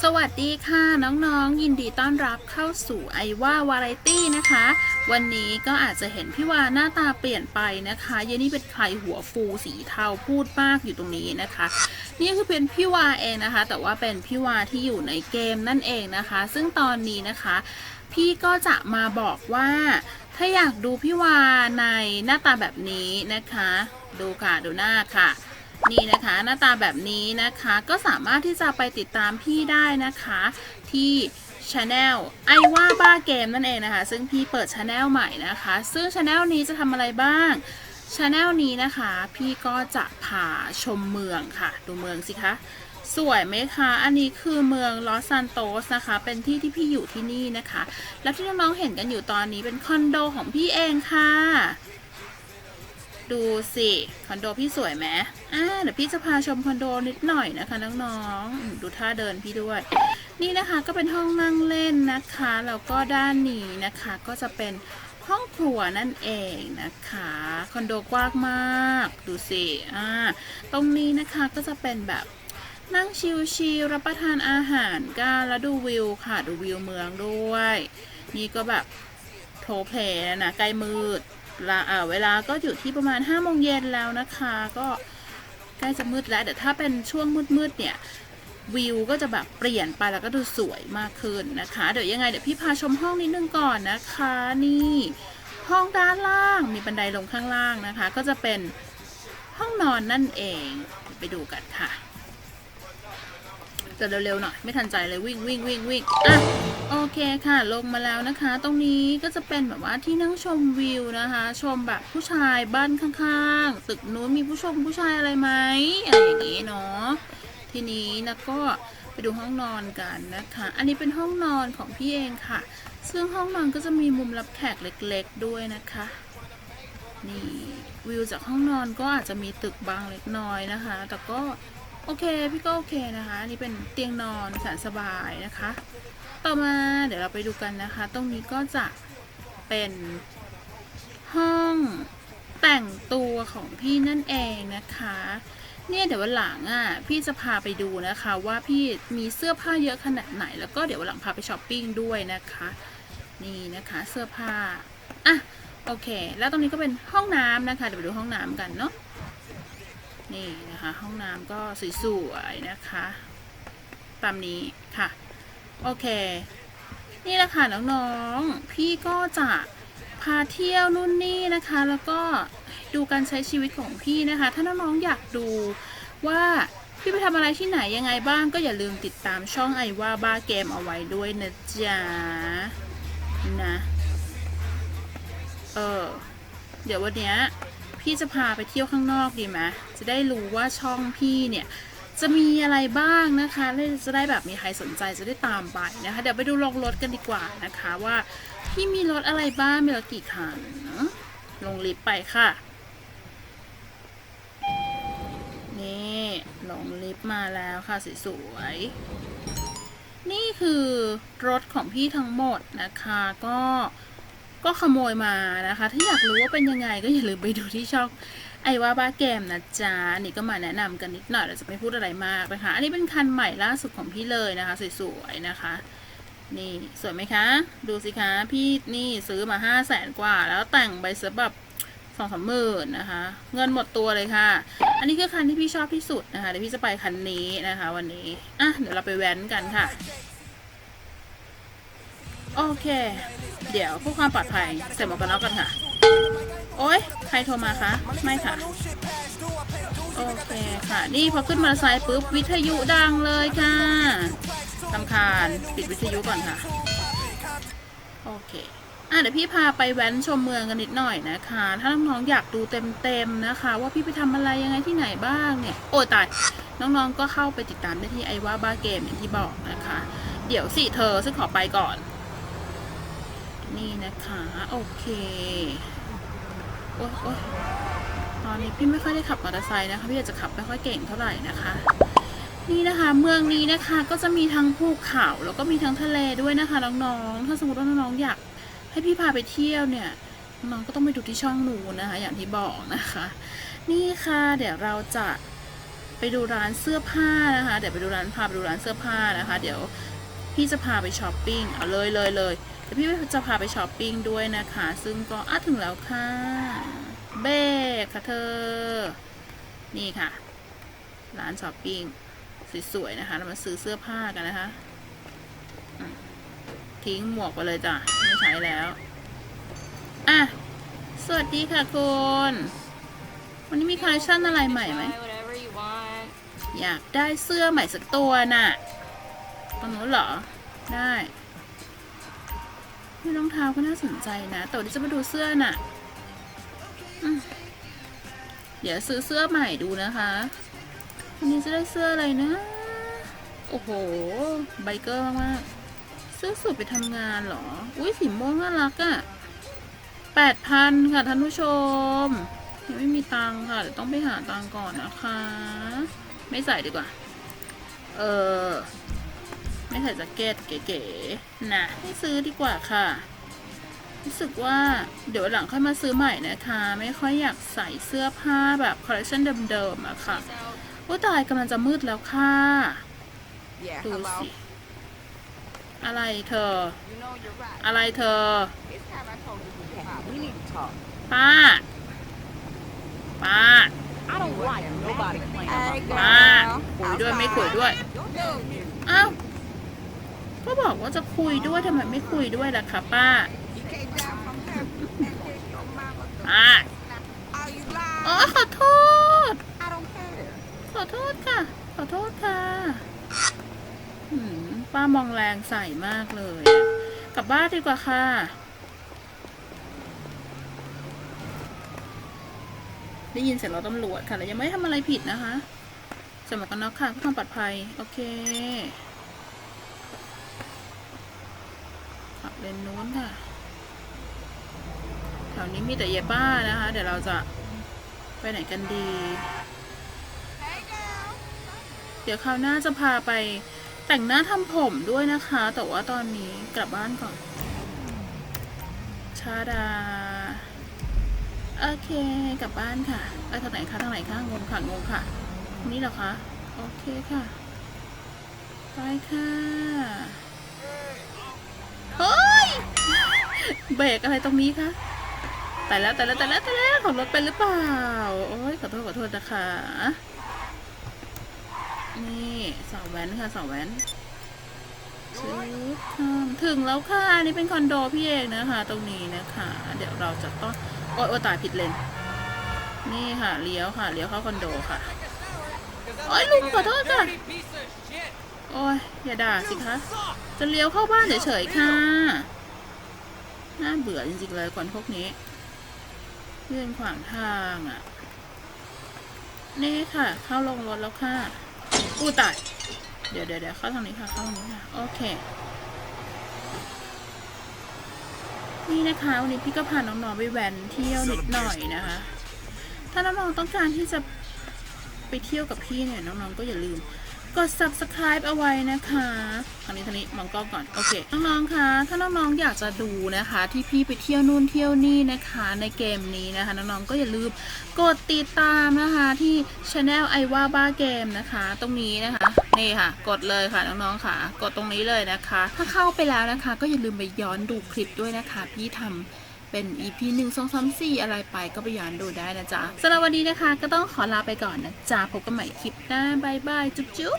สวัสดีค่ะน้องๆ ยินดีต้อนรับเข้าสู่ไอว่าวาไรตี้นะคะ วันนี้ก็อาจจะเห็นพี่วาหน้าตาเปลี่ยนไปนะคะเยนี่เป็นใครหัวฟูสีเทาพูดมากอยู่ตรงนี้นะคะ นี่คือเป็นพี่วาเองนะคะ แต่ว่าเป็นพี่วาที่อยู่ในเกมนั่นเองนะคะ ซึ่งตอนนี้นะคะ พี่ก็จะมาบอกว่า ถ้าอยากดูพี่วาในหน้าตาแบบนี้นะคะ ดูค่ะดูหน้าค่ะ นี่นะคะหน้าตาแบบนี้นะคะก็สามารถที่จะไปติดตามพี่ได้นะคะที่ช anel ไอว่าบ้าเกมนั่นเองนะคะ ซึ่งพี่เปิดช anel ใหม่นะคะ ซึ่งช anel นี้จะทำอะไรบ้างช anel นี้นะคะ พี่ก็จะพาชมเมืองค่ะ ดูเมืองสิคะ สวยไหมคะ อันนี้คือเมืองลอสซานโตสนะคะ เป็นที่ที่พี่อยู่ที่นี่นะคะ แล้วที่น้องๆเห็นกันอยู่ตอนนี้เป็นคอนโดของพี่เองค่ะ ดูสิคอนโดพี่สวยไหมอ่าเดี๋ยวพี่จะพาชมคอนโดนิดหน่อยนะคะน้องๆดูท่าเดินพี่ด้วย นี่นะคะก็เป็นห้องนั่งเล่นนะคะแล้วก็ด้านนี้นะคะก็จะเป็นห้องครัวนั่นเองนะคะคอนโดกว้างมาก ดูสิอ่าตรงนี้นะคะก็จะเป็นแบบนั่งชิลๆรับประทานอาหารกันแล้วดูวิวค่ะดูวิวเมืองด้วย นี่ก็แบบโทรเพลย์แล้วนะใกล้มืด เอ่อเวลาก็อยู่ที่ประมาณ5้าโมงเย็นแล้วนะคะ ก็ใกล้จะมืดแล้วเดี๋ยวถ้าเป็นช่วงมืดๆเนี่ยวิวก็จะแบบเปลี่ยนไปแล้วก็ดูสวยมากขึ้นนะคะ เดี๋ยวยังไงเดี๋ยวพี่พาชมห้องนิดนึงก่อนนะคะ นี่ห้องด้านล่างมีบันไดลงข้างล่างนะคะ ก็จะเป็นห้องนอนนั่นเองไปดูกันค่ะ จะเร็วๆหน่อยไม่ทันใจเลยวิ่งวิ่งวิ่งวิ่งอะโอเคค่ะ ลงมาแล้วนะคะ ตรงนี้ก็จะเป็นแบบว่าที่นั่งชมวิวนะคะ ชมแบบผู้ชายบ้านข้างๆตึกนู้นมีผู้ชมผู้ชายอะไรไหมอะไรอย่างนี้เนาะทีนี้นะก็ไปดูห้องนอนกันนะคะ อันนี้เป็นห้องนอนของพี่เองค่ะ ซึ่งห้องนอนก็จะมีมุมรับแขกเล็กๆด้วยนะคะ นี่วิวจากห้องนอนก็อาจจะมีตึกบางเล็กน้อยนะคะ แต่ก็ โอเค พี่ก็โอเคนะคะอันนี่เป็นเตียงนอนแสนสบายนะคะ ต่อมาเดี๋ยวเราไปดูกันนะคะ ตรงนี้ก็จะเป็นห้องแต่งตัวของพี่นั่นเองนะคะ เนี่ยเดี๋ยววันหลังอะพี่จะพาไปดูนะคะว่าพี่มีเสื้อผ้าเยอะขนาดไหน แล้วก็เดี๋ยววันหลังพาไปช้อปปิ้งด้วยนะคะ นี่นะคะเสื้อผ้าอะโอเค แล้วตรงนี้ก็เป็นห้องน้ำนะคะ เดี๋ยวไปดูห้องน้ำกันเนาะ นี่นะคะ ห้องน้ำก็สวยๆนะคะ ตามนี้ค่ะ โอเค นี่แหละค่ะน้องๆ พี่ก็จะพาเที่ยวนู่นนี่นะคะ แล้วก็ดูการใช้ชีวิตของพี่นะคะ ถ้าน้องๆอยากดูว่าพี่ไปทำอะไรที่ไหนยังไงบ้างก็อย่าลืมติดตามช่องไอว่าบ้าเกมเอาไว้ด้วยนะจ๊ะนะ เออ เดี๋ยววันเนี้ย พี่จะพาไปเที่ยวข้างนอกดีไหมจะได้รู้ว่าช่องพี่เนี่ยจะมีอะไรบ้างนะคะแล้วจะได้แบบมีใครสนใจจะได้ตามไปนะคะ เดี๋ยวไปดูลงรถกันดีกว่านะคะว่าพี่มีรถอะไรบ้างมีรถกี่คันลงลิฟต์ไปค่ะ นี่ลงลิฟต์มาแล้วค่ะสวยๆนี่คือรถของพี่ทั้งหมดนะคะก็ ก็ขโมยมานะคะ ถ้าอยากรู้ว่าเป็นยังไงก็อย่าลืมไปดูที่ช่องไอว่าบ้าเกมนะจ๊ะนี่ก็มาแนะนำกันนิดหน่อยเราจะไม่พูดอะไรมากนะคะ อันนี้เป็นคันใหม่ล่าสุดของพี่เลยนะคะ สวยๆนะคะ นี่สวยไหมคะ ดูสิคะพี่นี่ซื้อมาห้าแสนกว่า แล้วแต่งไปซะแบบสองสามหมื่นนะคะ เงินหมดตัวเลยค่ะ อันนี้คือคันที่พี่ชอบที่สุดนะคะเดี๋ยวพี่จะไปคันนี้นะคะ วันนี้อะเดี๋ยวเราไปแว้นกันค่ะ โอเค เดี๋ยวเพื่อความปลอดภัยใส่หมวกกันน็อกกันค่ะ โอ๊ยใครโทรมาคะ ไม่ค่ะ โอเคค่ะ นี่พอขึ้นมอเตอร์ไซค์ปุ๊บวิทยุดังเลยค่ะสำคาญปิดวิทยุก่อนค่ะ โอเคอะเดี๋ยวพี่พาไปแว้นชมเมืองกันนิดหน่อยนะคะ ถ้าน้องๆอยากดูเต็มๆนะคะ ว่าพี่ไปทำอะไรยังไงที่ไหนบ้างเนี่ย โอ้ตาย น้องๆก็เข้าไปติดตามได้ที่ไอว่าบ้าเกมอย่างที่บอกนะคะ เดี๋ยวสิเธอซึ่งขอไปก่อน นี่นะคะ โอเค โอ๊ยโอ๊ยตอนนี้พี่ไม่ค่อยได้ขับมอเตอร์ไซค์นะคะ พี่อาจจะขับไม่ค่อยเก่งเท่าไหร่นะคะ นี่นะคะ เมืองนี้นะคะก็จะมีทั้งภูเขาแล้วก็มีทั้งทะเลด้วยนะคะน้องๆ ถ้าสมมติว่าน้องๆอยากให้พี่พาไปเที่ยวเนี่ย น้องก็ต้องไปดูที่ช่องหนูนะคะ อย่างที่บอกนะคะ นี่ค่ะ เดี๋ยวเราจะไปดูร้านเสื้อผ้านะคะ เดี๋ยวไปดูร้านพาไปดูร้านเสื้อผ้านะคะ เดี๋ยว พี่จะพาไปช้อปปิ้งเอาเลยเลยเลยเดี๋ยวพี่จะพาไปช้อปปิ้งด้วยนะคะ ซึ่งก็อะถึงแล้วค่ะเบ้ค่ะเธอ นี่ค่ะ ร้านช้อปปิ้งสวยๆนะคะเรามาซื้อเสื้อผ้ากันนะคะทิ้งหมวกไปเลยจ้ะไม่ใช้แล้วอะสวัสดีค่ะคุณวันนี้มีคอลเลคชันอะไรใหม่ไหมอยากได้เสื้อใหม่สักตัวน่ะ ตรงนู้นเหรอ ได้มีรองเท้าก็น่าสนใจนะแต่วันนี้จะมาดูเสื้อน่ะเดี๋ยวซื้อเสื้อใหม่ดูนะคะวันนี้จะได้เสื้ออะไรนะ โอ้โห ไบเกอร์มากๆเสื้อสูทไปทำงานเหรอ อุ้ยสีม่วงน่ารักอะ่ะแปดพันค่ะท่านผู้ชมยังไม่มีตังค่ะเดี๋ยวต้องไปหาตังก่อนนะคะ ไม่ใส่ดีกว่า เออ ไม่ใส่แจ็คเก็ตเก๋ๆนะไม่ซื้อดีกว่าค่ะ รู้สึกว่าเดี๋ยวหลังค่อยมาซื้อใหม่นะคะ ไม่ค่อยอยากใส่เสื้อผ้าแบบคอลเลคชันเดิมๆอะค่ะ So, โอ้ตายกำลังจะมืดแล้วค่ะ Yeah, ดู hello. สิอะไรเธอ You know you're right. อะไรเธอ It's time I told you we had. We need to talk. ป้า ป้า I don't like nobody playing. Hey, about ป้า my คุยด้วยไม่คุยด้วย อ้าวก็ บอกว่าจะคุยด้วยทำไมไม่คุยด้วยล่ะคะป้า You came down from heaven and gave your mama the ป้า Are you lying? อ๋อขอโทษ I don't care. ขอโทษค่ะ ขอโทษค่ะหืมป้ามองแรงใส่มากเลย กลับบ้านดีกว่าค่ะได้ยินเสียงรถตำรวจค่ะแต่ยังไม่ได้ทำอะไรผิดนะคะใส่หมวกกันน็อกค่ะเพื่อความปลอดภัย โอเคขับ เลนนู้นค่ะ แถวนี้มีแต่เยบ้านะคะ เดี๋ยวเราจะไปไหนกันดี Hey girl. เดี๋ยวคราวหน้าจะพาไปแต่งหน้าทำผมด้วยนะคะ แต่ว่าตอนนี้กลับบ้านก่อน ชาดา โอเค กลับบ้านค่ะไปทางไหนคะทางไหนคะงงค่ะงงค่ะตรงนี้เหรอคะ โอเคค่ะ ไปค่ะ เฮ้ย เบรกอะไรตรงนี้คะแต่แล้วแต่แล้วแต่แล้วแต่แล้วขับรถไปหรือเปล่า โอ้ยขอโทษขอโทษนะคะ นี่สาวแว้นค่ะสาวแว้นชื้อถึงแล้วค่ะนี่เป็นคอนโดพี่เอกนะคะ ตรงนี้นะคะ เดี๋ยวเราจะต้องโอ๊ยโอ๊ตายผิดเลนนี่ค่ะเลี้ยวค่ะเลี้ยวเข้าคอนโดค่ะโอ๊ยลุงขอโทษค่ะโอ๊ยอย่าด่าสิคะจะเลี้ยวเข้าบ้านเฉยๆค่ะ น่าเบื่อจริงๆเลยคนพวกนี้เรื่องขวางทางอะ นี่ค่ะ เข้าลงรถแล้วค่ะ อู้ตายเดี๋ยวเดี๋ยวเดี๋ยวเข้าทางนี้ค่ะ เข้าทางนี้ค่ะ โอเค นี่นะคะวันนี้พี่ก็พาน้องๆไปแวนเที่ยวนิดหน่อยนะคะ ถ้าน้องๆต้องการที่จะไปเที่ยวกับพี่เนี่ยน้องๆก็อย่าลืม กด subscribe เอาไว้นะคะทางนี้ทางนี้มองกล้องก่อน โอเค น้องๆคะถ้าน้องๆอยากจะดูนะคะ ที่พี่ไปเที่ยวนู่นเที่ยวนี่นะคะ ในเกมนี้นะคะ น้องๆก็อย่าลืมกดติดตามนะคะที่ channel ไอว่าบ้าเกมนะคะ ตรงนี้นะคะนี่ค่ะ กดเลยค่ะน้องๆค่ะ กดตรงนี้เลยนะคะ ถ้าเข้าไปแล้วนะคะ ก็อย่าลืมไปย้อนดูคลิปด้วยนะคะ พี่ทำ เป็น EP หนึ่งสองสามสี่อะไรไปก็ไปย้อนดูได้นะจ๊ะสำหรับวันนี้นะคะ ก็ต้องขอลาไปก่อนนะจ๊ะพบกันใหม่คลิปหน้าบายบายจุ๊บจุ๊บ